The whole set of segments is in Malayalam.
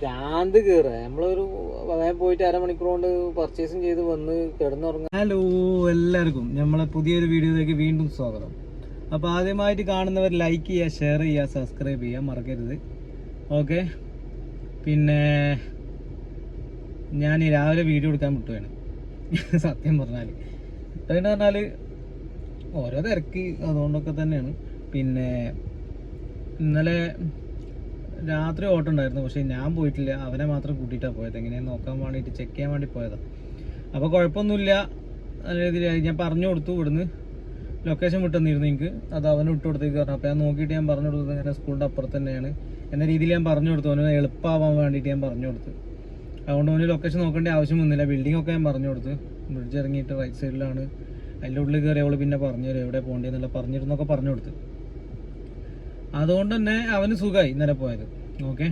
ഭ്രാന്ത് കയറുക നമ്മളൊരു പോയിട്ട് അരമണിക്കൂർ കൊണ്ട് പർച്ചേസും ചെയ്ത് വന്ന് കിടന്നുറങ്ങാൻ ഹലോ എല്ലാവർക്കും. നമ്മളെ പുതിയൊരു വീഡിയോയിലേക്ക് വീണ്ടും സ്വാഗതം. അപ്പോൾ ആദ്യമായിട്ട് കാണുന്നവർ ലൈക്ക് ചെയ്യുക ഷെയർ ചെയ്യുക സബ്സ്ക്രൈബ് ചെയ്യുക മറക്കരുത്. ഓക്കെ പിന്നെ ഞാൻ രാവിലെ വീഡിയോ എടുക്കാൻ വിട്ടുകയാണ് സത്യം പറഞ്ഞാൽ എന്ന് പറഞ്ഞാൽ ഓരോ തിരക്ക് അതുകൊണ്ടൊക്കെ തന്നെയാണ്. പിന്നെ ഇന്നലെ രാത്രി ഓട്ടം ഉണ്ടായിരുന്നു പക്ഷേ ഞാൻ പോയിട്ടില്ല. അവനെ മാത്രം കൂട്ടിയിട്ടാണ് പോയത്. എങ്ങനെയാന്ന് നോക്കാൻ വേണ്ടിയിട്ട് ചെക്ക് ചെയ്യാൻ വേണ്ടി പോയതാണ് അപ്പോൾ കുഴപ്പമൊന്നുമില്ല. നല്ല രീതിയിലായി ഞാൻ പറഞ്ഞു കൊടുത്തു. ഇവിടുന്ന് ലൊക്കേഷൻ വിട്ടെന്നിരുന്നു എനിക്ക്. അത് അവന് വിട്ടു കൊടുത്തേക്ക് പറഞ്ഞു. അപ്പോൾ ഞാൻ നോക്കിയിട്ട് ഞാൻ പറഞ്ഞു കൊടുത്തത് ഇങ്ങനെ സ്കൂളിന്റെ അപ്പുറത്ത് തന്നെയാണ്. എന്ന രീതിയിൽ ഞാൻ പറഞ്ഞു കൊടുത്തു. അവന് എളുപ്പമാവാൻ വേണ്ടിയിട്ട് ഞാൻ പറഞ്ഞു കൊടുത്തു. അതുകൊണ്ട് അവന് ലൊക്കേഷൻ നോക്കേണ്ട ആവശ്യം വന്നില്ല. ബിൽഡിംഗ് ഒക്കെ ഞാൻ പറഞ്ഞു കൊടുത്തു. ബ്രിഡ്ജ് ഇറങ്ങിയിട്ട് റൈറ്റ് സൈഡിലാണ് അതിന്റെ ഉള്ളിൽ കയറി അവൾ പിന്നെ പറഞ്ഞു തരും. എവിടെ പോകേണ്ടതെന്നുള്ള പറഞ്ഞിരുന്നൊക്കെ പറഞ്ഞു കൊടുത്തു. അതുകൊണ്ട് തന്നെ അവന് സുഖമായി ഇന്നലെ പോയത്. ഓക്കെ.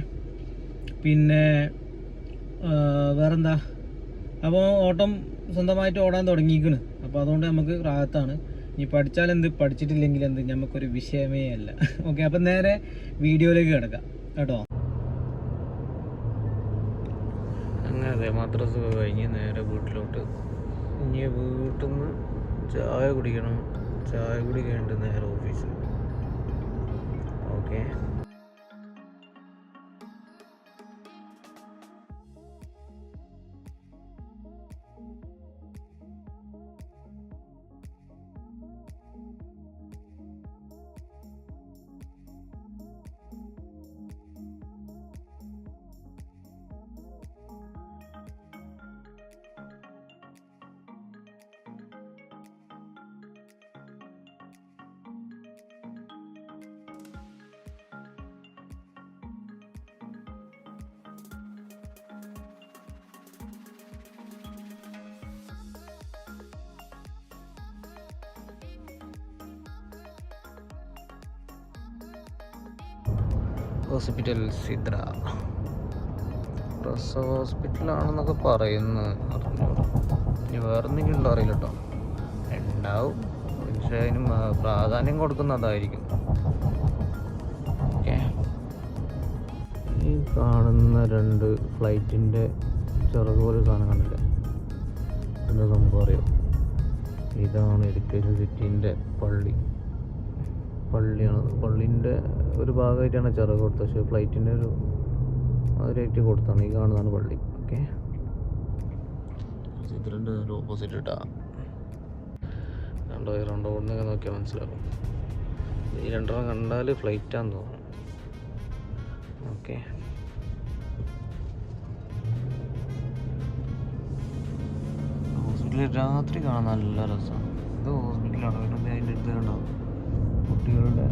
പിന്നെ വേറെന്താ? അപ്പോൾ ഓട്ടം സ്വന്തമായിട്ട് ഓടാൻ തുടങ്ങിയിരിക്കുന്നു അപ്പോൾ അതുകൊണ്ട് നമുക്ക് റാഹത്താണ്. ഇനി പഠിച്ചാൽ എന്ത്? പഠിച്ചിട്ടില്ലെങ്കിൽ എന്ത്? നമുക്കൊരു വിഷയമേ അല്ല. ഓക്കെ അപ്പം നേരെ വീഡിയോയിലേക്ക് കിടക്കാം. കേട്ടോ? അങ്ങനെ അതെ മദ്രസ കഴിഞ്ഞ് നേരെ വീട്ടിലോട്ട്. ഇനി വീട്ടിൽ നിന്ന് ചായ കുടിക്കണം. ചായ കുടി കഴിഞ്ഞിട്ട് നേരെ ഓഫീസിൽ. ഓക്കെ. ഹോസ്പിറ്റൽ സിദ്ര. പ്രസവ ഹോസ്പിറ്റലാണെന്നൊക്കെ പറയുന്നു. ഇനി വേറെ എന്തെങ്കിലും ഉണ്ടോ അറിയില്ല കേട്ടോ ഉണ്ടാവും. പക്ഷേ അതിന് പ്രാധാന്യം പ്രാധാന്യം കൊടുക്കുന്നതായിരിക്കും ഓക്കെ. ഈ കാണുന്ന രണ്ട് ഫ്ലൈറ്റിന്റെ ചെറുത് പോലെ സാധനം കണ്ടില്ലേ? എന്താ സംഭവം അറിയോ? ഇതാണ് എഡ്യൂക്കേഷൻ സിറ്റീന്റെ പള്ളി. പള്ളിയാണ്. പള്ളിന്റെ ഒരു ഭാഗമായിട്ടാണ് ചെറു കൊടുത്തത്. പക്ഷേ ഫ്ലൈറ്റിന്റെ ഒരു അതിലായിട്ട് കൊടുത്താണ്. ഈ കാണുന്നതാണ് പള്ളി. ഓക്കെ ഇതിന്റെ ഓപ്പോസിറ്റ് ഇട്ടാ. രണ്ടോ രണ്ടോ കൊണ്ടൊക്കെ നോക്കിയാൽ മനസ്സിലാവും. ഈ രണ്ടെണ്ണം കണ്ടാൽ ഫ്ലൈറ്റാന്ന് തോന്നുന്നു. ഓക്കെ ഹോസ്പിറ്റലിൽ രാത്രി കാണാൻ നല്ല രസമാണ് ഇത് ഹോസ്പിറ്റലാണ് അതിന്റെ അടുത്ത് കണ്ടാവും കുട്ടികളുടെ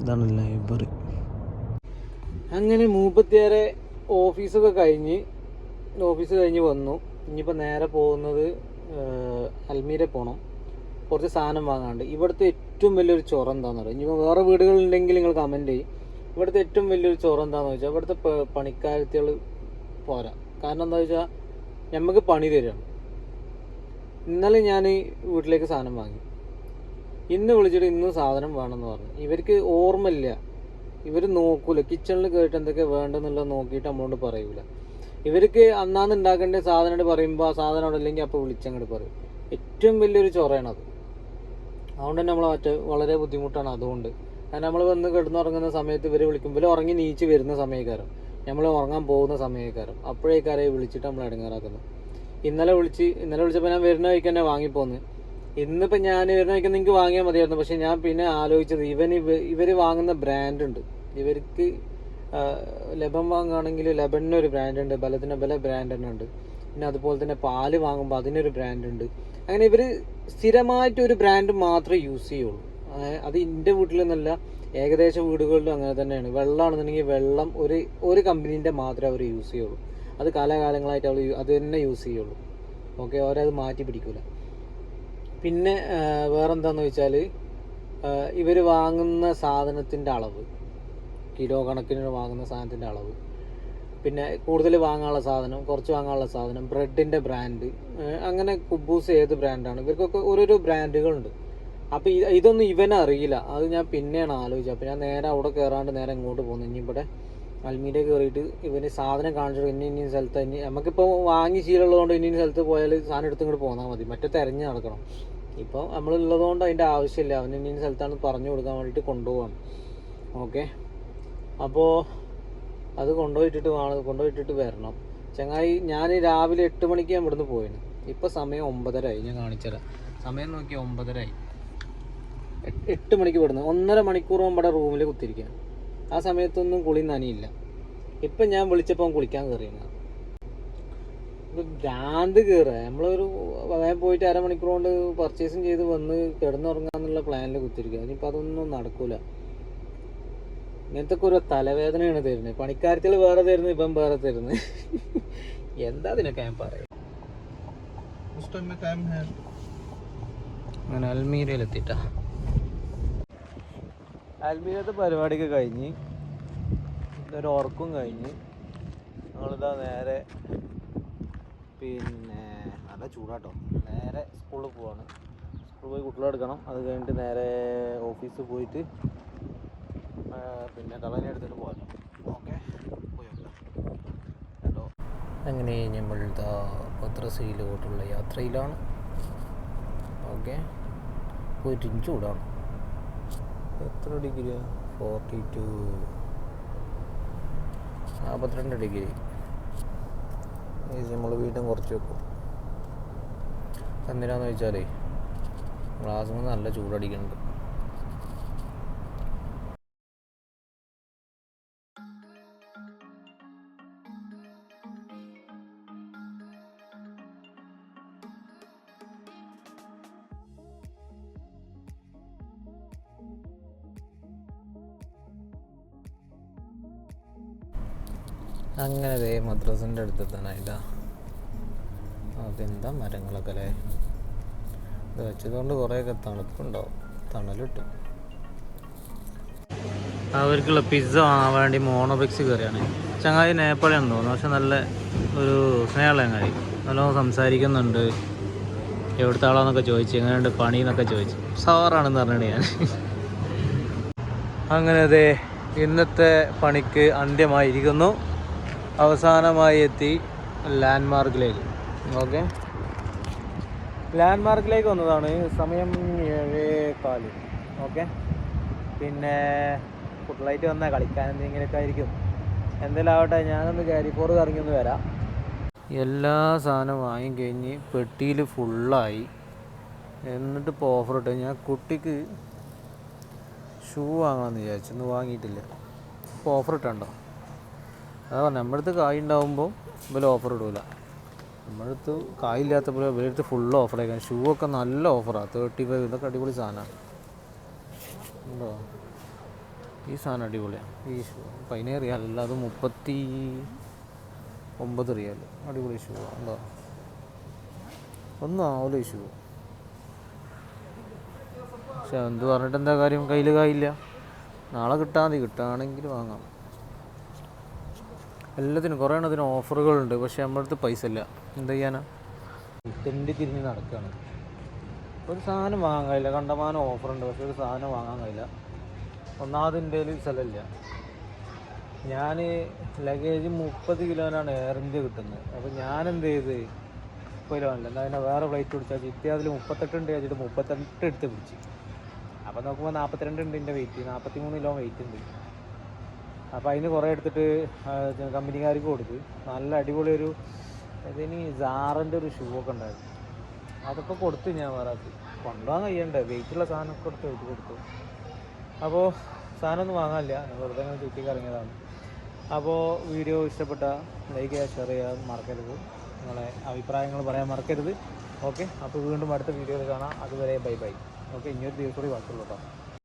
ഇതാണ് ലൈബ്രറി അങ്ങനെ മൂപ്പത്തിയേറെ ഓഫീസൊക്കെ കഴിഞ്ഞ് ഓഫീസ് കഴിഞ്ഞ് വന്നു. ഇനിയിപ്പോൾ നേരെ പോകുന്നത് അൽമീര പോകണം കുറച്ച് സാധനം വാങ്ങാണ്ട് ഇവിടുത്തെ ഏറ്റവും വലിയൊരു ചൊറ എന്താണെന്ന് പറയുക ഇനിയിപ്പോൾ വേറെ വീടുകളുണ്ടെങ്കിൽ നിങ്ങൾ കമന്റ് ചെയ്യും. ഇവിടുത്തെ ഏറ്റവും വലിയൊരു ചൊറ എന്താണെന്ന് വെച്ചാൽ ഇവിടുത്തെ പണിക്കാരത്തികൾ പോരാ. കാരണം എന്താ വെച്ചാൽ നമുക്ക് പണി തരാം ഇന്നലെ ഞാൻ വീട്ടിലേക്ക് സാധനം വാങ്ങി. ഇന്ന് വിളിച്ചിട്ട് ഇന്ന് സാധനം വേണമെന്ന് പറഞ്ഞു. ഇവർക്ക് ഓർമ്മയില്ല. ഇവർ നോക്കൂല. കിച്ചണിൽ കയറിയിട്ട് എന്തൊക്കെ വേണ്ടെന്നുള്ളത് നോക്കിയിട്ട് നമ്മളോട് പറയൂല. ഇവർക്ക് അന്നാന്ന് ഉണ്ടാക്കേണ്ട സാധനം പറയുമ്പോൾ ആ സാധനം അവിടെ ഇല്ലെങ്കിൽ അപ്പോൾ വിളിച്ചങ്ങോട്ട് പറയും. ഏറ്റവും വലിയൊരു ചൊറയാണത് അതുകൊണ്ട് തന്നെ നമ്മൾ മറ്റേ വളരെ ബുദ്ധിമുട്ടാണ് അതുകൊണ്ട്. കാരണം നമ്മൾ വന്ന് കിടന്നുറങ്ങുന്ന സമയത്ത് ഇവർ വിളിക്കുമ്പോൾ ഉറങ്ങി നീച്ച് വരുന്ന സമയക്കാരം നമ്മൾ ഉറങ്ങാൻ പോകുന്ന സമയക്കാരം അപ്പോഴേക്കാരെ വിളിച്ചിട്ട് നമ്മൾ ഇടങ്ങാറാക്കുന്നത്. ഇന്നലെ വിളിച്ച് ഇന്നലെ വിളിച്ചപ്പോൾ ഞാൻ വരുന്ന വഴിക്ക് തന്നെ വാങ്ങിപ്പോന്ന്. ഇന്നിപ്പോൾ ഞാൻ വരുന്ന വഴിക്ക് നിങ്ങൾക്ക് വാങ്ങിയാൽ മതിയായിരുന്നു. പക്ഷെ ഞാൻ പിന്നെ ആലോചിച്ചത് ഇവൻ ഇവ- ഇവർ വാങ്ങുന്ന ബ്രാൻഡ് ഉണ്ട്. ഇവർക്ക് ലബൻ വാങ്ങുകയാണെങ്കിൽ ലബണിന് ഒരു ബ്രാൻഡ് ഉണ്ട് ബലത്തിന് ബല ബ്രാൻഡ് തന്നെ ഉണ്ട്. പിന്നെ അതുപോലെ തന്നെ പാൽ വാങ്ങുമ്പോൾ അതിനൊരു ബ്രാൻഡ് ഉണ്ട്. അങ്ങനെ ഇവർ സ്ഥിരമായിട്ട് ഒരു ബ്രാൻഡ് മാത്രമേ യൂസ് ചെയ്യുള്ളൂ. അത് എന്റെ വീട്ടിലെന്നല്ല ഏകദേശ വീടുകളിലും അങ്ങനെ തന്നെയാണ്. വെള്ളമാണെന്നുണ്ടെങ്കിൽ വെള്ളം ഒരു ഒരു കമ്പനീന്റെ മാത്രമേ അവർ യൂസ് ചെയ്യുള്ളൂ. അത് കാലാകാലങ്ങളായിട്ട് അവർ അത് തന്നെ യൂസ് ചെയ്യുള്ളൂ. ഓക്കെ അവരത് മാറ്റി പിടിക്കൂല. പിന്നെ വേറെ വേറെന്താന്ന് വെച്ചാൽ ഇവർ വാങ്ങുന്ന സാധനത്തിന്റെ അളവ് കിലോ കണക്കിന് വാങ്ങുന്ന സാധനത്തിന്റെ അളവ് പിന്നെ കൂടുതൽ വാങ്ങാനുള്ള സാധനം കുറച്ച് വാങ്ങാനുള്ള സാധനം ബ്രെഡിന്റെ ബ്രാൻഡ് അങ്ങനെ കുബൂസ് ഏത് ബ്രാൻഡാണ് ഇവർക്കൊക്കെ ഓരോരോ ബ്രാൻഡുകളുണ്ട്. അപ്പോൾ ഇതൊന്നും ഇവനറിയില്ല. അത് ഞാൻ പിന്നെയാണ് ആലോചിച്ചത്. അപ്പോൾ ഞാൻ നേരെ അവിടെ കയറാണ്ട് നേരെ ഇങ്ങോട്ട് പോകുന്നു. ഇനി ഇവിടെ അൽമീര കയറിയിട്ട് ഇവന് സാധനം കാണിച്ചു ഇന്ന ഇന്ന സ്ഥലത്ത് ഇനി നമുക്കിപ്പോൾ വാങ്ങി ശീലമുള്ളതുകൊണ്ട് ഇന്ന ഇന്ന സ്ഥലത്ത് പോയാൽ സാധനം എടുത്ത് ഇങ്ങോട്ട് പോന്നാൽ മതി. മറ്റേ തിരഞ്ഞ് നടക്കണം. ഇപ്പോൾ നമ്മളുള്ളതുകൊണ്ട് അതിന്റെ ആവശ്യമില്ല. അവൻ ഇന്ന ഇന്ന സ്ഥലത്താണ് പറഞ്ഞു കൊടുക്കാൻ വേണ്ടിയിട്ട് കൊണ്ടുപോകണം ഓക്കെ? അപ്പോൾ അത് കൊണ്ടുപോയിട്ടിട്ട് വേണം കൊണ്ടുപോയിട്ടിട്ട് വരണം. ചങ്ങായി ഞാൻ രാവിലെ എട്ട് മണിക്ക് ഞാൻ ഇവിടുന്ന് പോയിന് ഇപ്പം സമയം ഒമ്പതരായി. ഞാൻ കാണിച്ചുതരാം സമയം നോക്കി ഒമ്പതരായി. എട്ട് മണിക്ക് വിടുന്നു ഒന്നര മണിക്കൂർ ഇവിടെ റൂമിൽ കുത്തിരിക്കുക ആ സമയത്തൊന്നും കുളി നനിയില്ല ഇപ്പം ഞാൻ വിളിച്ചപ്പോൾ കുളിക്കാൻ കയറിയാണ് ഭ്രാന്ത് കയറുക നമ്മളൊരു വയം പോയിട്ട് അരമണിക്കൂർ കൊണ്ട് പർച്ചേസും ചെയ്ത് വന്ന് കിടന്നുറങ്ങാന്നുള്ള പ്ലാനിൽ കുത്തിരിക്കുക ഇനിയിപ്പോൾ അതൊന്നും നടക്കൂല. ഇങ്ങനത്തെക്കൊരു തലവേദനയാണ് തരുന്നത്. പണിക്കാരത്തിൽ വേറെ തരുന്നത് ഇപ്പം വേറെ തരുന്നത്. എന്താ അതിനൊക്കെ ഞാൻ പറയാം? അങ്ങനെ അൽമീരയിലെത്തിട്ടാ അൽമീരത്തെ പരിപാടിയൊക്കെ കഴിഞ്ഞ് ഒരു ഉറക്കും കഴിഞ്ഞ് ഞങ്ങളിതാ നേരെ പിന്നെ നല്ല ചൂടാട്ടോ. നേരെ സ്കൂളിൽ പോവാണ്. സ്കൂളിൽ പോയി കുട്ടികളെടുക്കണം അത് കഴിഞ്ഞിട്ട് നേരെ ഓഫീസിൽ പോയിട്ട് പിന്നെ കളനെ എടുത്തിട്ട് പോകാം ഓക്കെ? പോയി കേട്ടോ അങ്ങനെ നമ്മൾ ഭദ്രസയിലോട്ടുള്ള യാത്രയിലാണ്. ഓക്കെ? പോയിട്ട് ചൂടാണ്. എത്ര ഡിഗ്രി ഫോർട്ടി ടു. നാൽപ്പത്തിരണ്ട് ഡിഗ്രി. നമ്മൾ വീണ്ടും കുറച്ച് വെക്കും. എന്തിനാന്ന് വെച്ചാലേ ഗ്ലാസ് നല്ല ചൂടടിക്കുന്നുണ്ട് അങ്ങനെ ദേ മദ്രസിന്റെ അടുത്തെത്താനായിട്ടാ അതെന്താ മരങ്ങളൊക്കെ അല്ലേ? ഇത് വെച്ചതുകൊണ്ട് കുറേയൊക്കെ തണുപ്പുണ്ടാവും. തണൽ കിട്ടും അവർക്കുള്ള പിസ്സ വാങ്ങാൻ വേണ്ടി മോണോബിക്സ് കയറിയാണ്. ചങ്ങായി നേപ്പാളിയാണെന്ന് തോന്നുന്നു. പക്ഷെ നല്ല ഒരു സ്നേഹമുള്ള ചങ്ങായി. നല്ലോണം സംസാരിക്കുന്നുണ്ട്. എവിടുത്തെ ആളാന്നൊക്കെ ചോദിച്ചു എങ്ങനെയുണ്ട് പണി എന്നൊക്കെ ചോദിച്ചു. സാറാണെന്ന് പറഞ്ഞിട്ട് ഞാൻ. അങ്ങനെ അതെ ഇന്നത്തെ പണിക്ക് അന്ത്യമായിരിക്കുന്നു. അവസാനമായി എത്തി ലാൻഡ് മാർക്കിലേക്ക് ഓക്കെ ലാൻഡ് മാർക്കിലേക്ക് വന്നതാണ്. സമയം ഏഴേ കാൽ. ഓക്കെ പിന്നെ ലൈറ്റ് വന്നാൽ കളിക്കാൻ എന്തെങ്കിലുമൊക്കെ ആയിരിക്കും. എന്തെങ്കിലും ആവട്ടെ ഞാനൊന്ന് കാരിപ്പോറ് കറങ്ങി ഒന്ന് വരാം. എല്ലാ സാധനവും വാങ്ങി കഴിഞ്ഞ് പെട്ടിയിൽ ഫുള്ളായി എന്നിട്ട് ഇപ്പോൾ ഓഫർ ഇട്ട്. ഞാൻ കുട്ടിക്ക് ഷൂ വാങ്ങാമെന്ന് വിചാരിച്ചു. ഒന്നും വാങ്ങിയിട്ടില്ല. ഇപ്പോൾ ഓഫർ ഇട്ടുണ്ടോ? അതാ പറഞ്ഞ നമ്മുടെ അടുത്ത് കായ് ഉണ്ടാകുമ്പോൾ ഇവർ ഓഫർ ഇടൂല. നമ്മുടെ അടുത്ത് കായില്ലാത്തപ്പോൾ ഇവരുടെ അടുത്ത് ഫുൾ ഓഫർ ആയിരിക്കും ഷൂ ഒക്കെ നല്ല ഓഫറാണ് തേർട്ടി ഫൈവ് ഇതൊക്കെ അടിപൊളി സാധനമാണ് ഉണ്ടോ? ഈ സാധനം അടിപൊളിയാണ് ഈ ഷൂ പതിനേ റിയാൽ അല്ല അത് മുപ്പത്തി ഒമ്പത് റിയാൽ അടിപൊളി ഷൂ ഉണ്ടോ? ഒന്നും ആവില്ല ഈ ഷൂ പക്ഷെ എന്ത് പറഞ്ഞിട്ട് എന്താ കാര്യം? കയ്യിൽ കായില്ല നാളെ കിട്ടാതെ കിട്ടുകയാണെങ്കിൽ വാങ്ങാം. എല്ലാത്തിനും കുറേ എണ്ണത്തിന് ഓഫറുകളുണ്ട് പക്ഷേ നമ്മുടെ അടുത്ത് പൈസ ഇല്ല. എന്ത് ചെയ്യാനാ? തെണ്ടി തിരിഞ്ഞ് നടക്കുകയാണ് ഒരു സാധനം വാങ്ങാൻ കഴിയില്ല. കണ്ടമാനം ഓഫറുണ്ട് പക്ഷേ ഒരു സാധനം വാങ്ങാൻ കഴിയില്ല. ഒന്നാമത് സ്ഥലമില്ല. ഞാൻ ലഗേജ് മുപ്പത് കിലോനാണ് എയർ ഇന്ത്യ കിട്ടുന്നത്. അപ്പോൾ ഞാൻ എന്ത് ചെയ്ത്? മുപ്പത് കിലോ അല്ല അതിനെ വേറെ ഫ്ലൈറ്റ് പിടിച്ചാൽ അതിൽ മുപ്പത്തെട്ട് ഉണ്ട് വെച്ചിട്ട് മുപ്പത്തെട്ട് എടുത്ത് പിടിച്ച്. അപ്പോൾ നോക്കുമ്പോൾ നാൽപ്പത്തിരണ്ട് ഉണ്ട് എന്റെ വെയിറ്റ് നാൽപ്പത്തി മൂന്ന് കിലോ വെയിറ്റ് ഉണ്ട്. അപ്പോൾ അതിന് കുറേ എടുത്തിട്ട് കമ്പനിക്കാർക്ക് കൊടുത്ത്. നല്ല അടിപൊളി ഒരു ഇതിന് സാറിന്റെ ഒരു ഷൂ ഒക്കെ ഉണ്ടായിരുന്നു. അതൊക്കെ കൊടുത്തു ഞാൻ വേറെ കൊണ്ടുപോകാൻ കഴിയണ്ടേ? വെയിറ്റുള്ള സാധനമൊക്കെ കൊടുത്ത് വെയിറ്റ് കൊടുത്തു. അപ്പോൾ സാധനമൊന്നും വാങ്ങാനില്ല. വെറുതെ അങ്ങനെ ചുറ്റി കറങ്ങിയതാണ്. അപ്പോൾ വീഡിയോ ഇഷ്ടപ്പെട്ട ലൈക്ക് ചെയ്യുക ഷെയർ ചെയ്യാൻ മറക്കരുത്. നിങ്ങളെ അഭിപ്രായങ്ങൾ പറയാൻ മറക്കരുത്. ഓക്കെ അപ്പോൾ വീണ്ടും അടുത്ത വീഡിയോയിൽ കാണാം. അതുവരെ ബൈ ബൈ. ഓക്കെ ഇനിയൊരു ദിവസം കൂടി ബാക്കിയുള്ളൂ കേട്ടോ.